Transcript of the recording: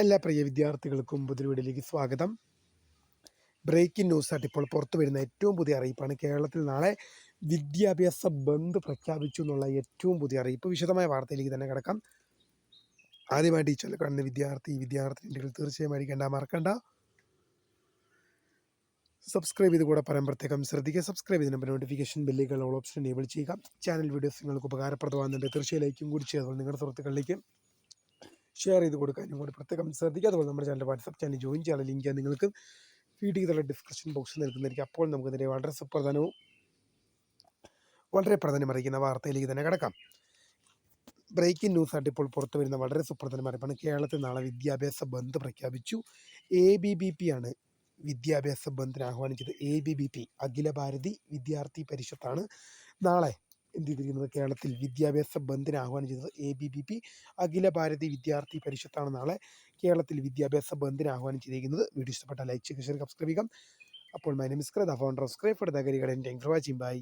എല്ലാ പ്രിയ വിദ്യാർത്ഥികൾക്കും പുതിയ സ്വാഗതം. ബ്രേക്കിംഗ് ന്യൂസായിട്ട് ഇപ്പോൾ പുറത്തു വരുന്ന ഏറ്റവും പുതിയ അറിയിപ്പാണ്. കേരളത്തിൽ നാളെ വിദ്യാഭ്യാസ ബന്ദ് പ്രഖ്യാപിച്ചു എന്നുള്ള ഏറ്റവും പുതിയ അറിയിപ്പ് വിശദമായ വാർത്തയിലേക്ക് തന്നെ കിടക്കാം. ആദ്യമായി ചൊല്ലി കാണുന്ന വിദ്യാർത്ഥി വിദ്യാർത്ഥിനികൾ തീർച്ചയായും അടിക്കേണ്ട മറക്കണ്ട. സബ്സ്ക്രൈബ് ചെയ്ത് കൂടെ പറയാൻ പ്രത്യേകം ശ്രദ്ധിക്കുക. സബ്സ്ക്രൈബ് ചെയ്തതിന് നോട്ടിഫിക്കേഷൻ ബില്ലുകൾ ഓൾ ഓപ്ഷൻ എനേബിൾ ചെയ്യുക. ചാനൽ വീഡിയോസ് നിങ്ങൾക്ക് ഉപകാരപ്രദമാകുന്നുണ്ട്. തീർച്ചയായും ലൈക്കും കൂടി ചെയ്തപ്പോൾ നിങ്ങളുടെ സുഹൃത്തുക്കളിലേക്ക് ഷെയർ ചെയ്ത് കൊടുക്കാനും കൂടി പ്രത്യേകം ശ്രദ്ധിക്കുക. അതുപോലെ നമ്മുടെ ചാനൽ വാട്സപ്പ് ചാനൽ ജോയിൻ ചെയ്യാൻ ലിങ്ക് നിങ്ങൾക്ക് വീഡിയോ തന്നെ ഡിസ്ക്രിപ്ഷൻ ബോക്സിൽ നൽകുന്നതായിരിക്കും അപ്പോൾ നമുക്ക് ഇതിന്റെ വളരെ സുപ്രധാനവും വളരെ പ്രാധാന്യമറിയിക്കുന്ന വാർത്തയിലേക്ക് തന്നെ കിടക്കാം. ബ്രേക്കിംഗ് ന്യൂസ് ആയിട്ട് ഇപ്പോൾ പുറത്തു വരുന്ന വളരെ സുപ്രധാനമായ അറിയിപ്പാണ്. കേരളത്തിൽ നാളെ വിദ്യാഭ്യാസ ബന്ദ് പ്രഖ്യാപിച്ചു. എ ബി ബി പി ആണ് വിദ്യാഭ്യാസ ബന്ദിന് ആഹ്വാനിച്ചത് A B V P Akhil Bharatiya Vidyarthi പരിഷത്താണ്. നാളെ എന്ത് ചെയ്തിരിക്കുന്നത്? കേരളത്തിൽ വിദ്യാഭ്യാസ ബന്ദിന് ആഹ്വാനം ചെയ്തത് A B V P Akhil Bharatiya Vidyarthi പരിഷത്താണ് നാളെ കേരളത്തിൽ വിദ്യാഭ്യാസ ബന്ദിന് ആഹ്വാനം ചെയ്തിരിക്കുന്നത്. വീഡിയോ ഇഷ്ടപ്പെട്ട ലൈക്ക് ചെയ്യുക സബ്സ്ക്രൈബ് ചെയ്യുക. അപ്പോൾ my name is ക്രദ founder of scribe for the കരികടൻ thank for watching by